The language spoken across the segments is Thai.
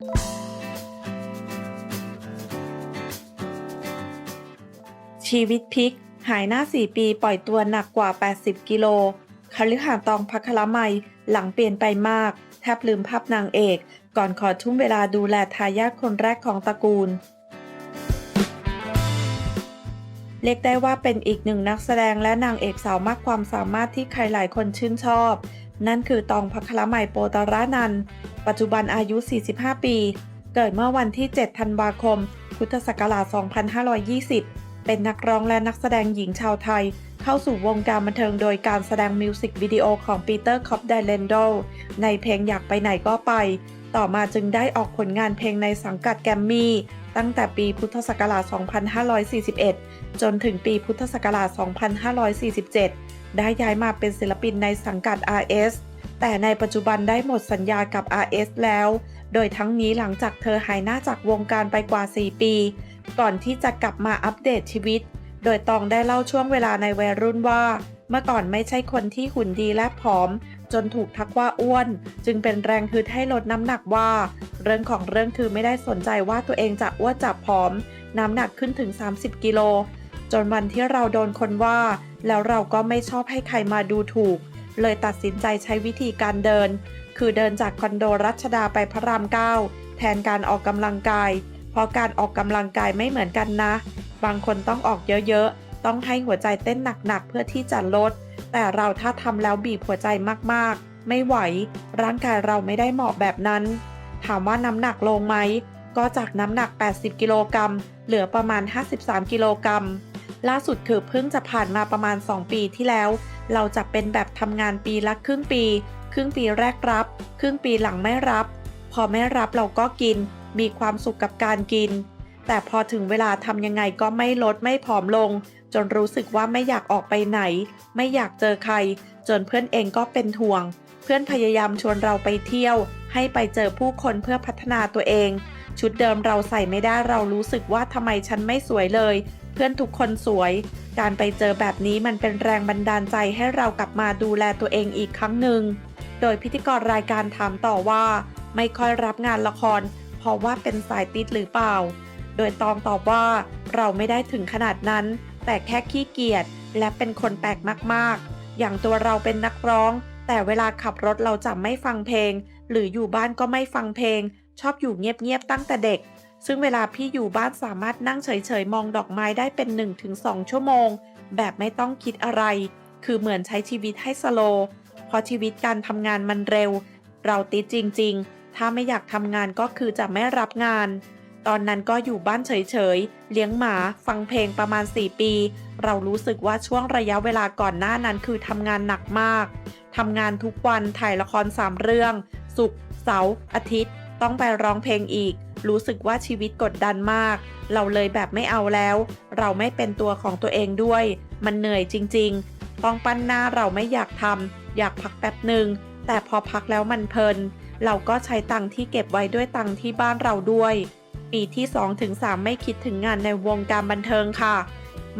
ชีวิตพลิก หายหน้า 4 ปีปล่อยตัวหนักกว่า 80 กิโลคฤหาตองพัคละไมหลังเปลี่ยนไปมาก แทบลืมภาพนางเอก ก่อนขอทุ่มเวลาดูแลทายาทคนแรกของตระกูล เรียกได้ว่าเป็นอีกหนึ่งนักแสดงและนางเอกสาวมากความสามารถที่ใครหลายคนชื่นชอบ นั่นคือตองพัคละไมโปตระนัน ปัจจุบันอายุ 45 ปี เกิดเมื่อวันที่ 7 ธันวาคม พุทธศักราช 2520 เป็นนักร้องและนักแสดงหญิงชาวไทย เข้าสู่วงการบันเทิงโดยการแสดงมิวสิกวิดีโอของปีเตอร์คอปไดเลนโดในเพลงอยากไปไหนก็ไป ต่อมาจึงได้ออกผลงานเพลงในสังกัดแกรมมี่ ตั้งแต่ปีพุทธศักราช 2541 จนถึงปีพุทธศักราช 2547 ได้ย้ายมาเป็นศิลปินในสังกัด RS แต่ในปัจจุบันได้หมดสัญญากับ RS แล้ว โดยทั้งนี้หลังจากเธอหายหน้าจากวงการไปกว่า 4 ปี ก่อนที่จะกลับมาอัปเดตชีวิต โดยตองได้เล่าช่วงเวลาในวัยรุ่นว่า เมื่อก่อนไม่ใช่คนที่หุ่นดีและผอม จนถูกทักว่าอ้วน จึงเป็นแรงฮึดให้ลดน้ำหนักว่า เรื่องของเรื่องคือไม่ได้สนใจว่าตัวเองจะอ้วนจับผอม น้ำหนักขึ้นถึง 30 กิโลจนวันที่เราโดนคนว่า แล้วเราก็ไม่ชอบให้ใครมาดูถูก เลยตัดสินใจใช้วิธีการเดิน คือเดินจากคอนโดรัชดาไปพระรามเก้าแทนการออกกำลังกาย เพราะการออกกำลังกายไม่เหมือนกันนะ บางคนต้องออกเยอะๆ ต้องให้หัวใจเต้นหนักๆ เพื่อที่จะลด แต่เราถ้าทำแล้วบีบหัวใจมากๆ ไม่ไหว ร่างกายเราไม่ได้เหมาะแบบนั้น ถามว่าน้ำหนักลงไหม ก็จากน้ำหนัก 80 กิโลกรัมเหลือประมาณ 53 กิโลกรัม ล่าสุดคือเพิ่งจะผ่านมาประมาณ 2 ปีที่แล้ว เราจะเป็นแบบทำงานปีละครึ่งปี ครึ่งปีแรกรับ ครึ่งปีหลังไม่รับ พอไม่รับเราก็กิน มีความสุขกับการกิน แต่พอถึงเวลาทำยังไงก็ไม่ลดไม่ผอมลง จนรู้สึกว่าไม่อยากออกไปไหน ไม่อยากเจอใคร จนเพื่อนเองก็เป็นห่วง เพื่อนพยายามชวนเราไปเที่ยว ให้ไปเจอผู้คนเพื่อพัฒนาตัวเองชุดเดิมเราใส่ไม่ได้เรารู้สึกว่าทำไมฉันไม่สวยเลย พื่อนทุกคนสวย การไปเจอแบบนี้มันเป็นแรงบันดาลใจให้เรากลับมาดูแลตัวเองอีกครั้งหนึ่ง โดยพิธีกรรายการถามต่อว่า ไม่ค่อยรับงานละคร เพราะว่าเป็นสายติดหรือเปล่า โดยตองตอบว่าเราไม่ได้ถึงขนาดนั้น แต่แค่ขี้เกียจและเป็นคนแปลกมากๆ อย่างตัวเราเป็นนักร้อง แต่เวลาขับรถเราจะไม่ฟังเพลง หรืออยู่บ้านก็ไม่ฟังเพลง ชอบอยู่เงียบๆตั้งแต่เด็ก ซึ่งเวลาพี่อยู่บ้านสามารถนั่งเฉยๆ มองดอกไม้ได้เป็น 1-2 ชั่วโมง แบบไม่ต้องคิดอะไร คือเหมือนใช้ชีวิตให้สโลเพราะชีวิตการทำงานมันเร็ว เราติดจริงๆ ถ้าไม่อยากทำงานก็คือจะไม่รับงาน ตอนนั้นก็อยู่บ้านเฉยๆ เลี้ยงหมา ฟังเพลงประมาณ 4 ปี เรารู้สึกว่าช่วงระยะเวลาก่อนหน้านั้นคือทำงานหนักมากทำงานทุกวันถ่ายละคร 3 เรื่องศุกเสาร์อาทิตย์ ต้องไปร้องเพลงอีก รู้สึกว่าชีวิตกดดันมาก เราเลยแบบไม่เอาแล้ว เราไม่เป็นตัวของตัวเองด้วย มันเหนื่อยจริง ๆ ต้องปั้นหน้าเราไม่อยากทำอยากพักแป๊บหนึ่งแต่พอพักแล้วมันเพลิน เราก็ใช้ตังที่เก็บไว้ด้วยตังที่บ้านเราด้วย ปีที่ 2-3 ไม่คิดถึงงานในวงการบันเทิงค่ะ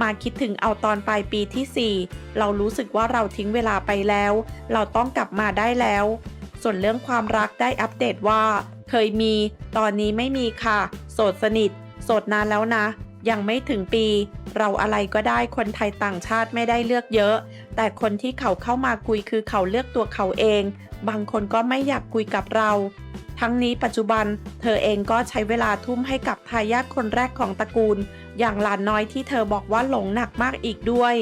มาคิดถึงเอาตอนปลายปีที่ 4 เรารู้สึกว่าเราทิ้งเวลาไปแล้ว เราต้องกลับมาได้แล้ว ส่วนเรื่องความรักได้อัปเดตว่า เคยมี ตอนนี้ไม่มีค่ะ โสดสนิท โสดนานแล้วนะ ยังไม่ถึงปี เราอะไรก็ได้คนไทยต่างชาติไม่ได้เลือกเยอะ แต่คนที่เขาเข้ามาคุยคือเขาเลือกตัวเขาเอง บางคนก็ไม่อยากคุยกับเรา ทั้งนี้ปัจจุบัน เธอเองก็ใช้เวลาทุ่มให้กับทายาทคนแรกของตระกูล อย่างหลานน้อยที่เธอบอกว่าหลงหนักมากอีกด้วย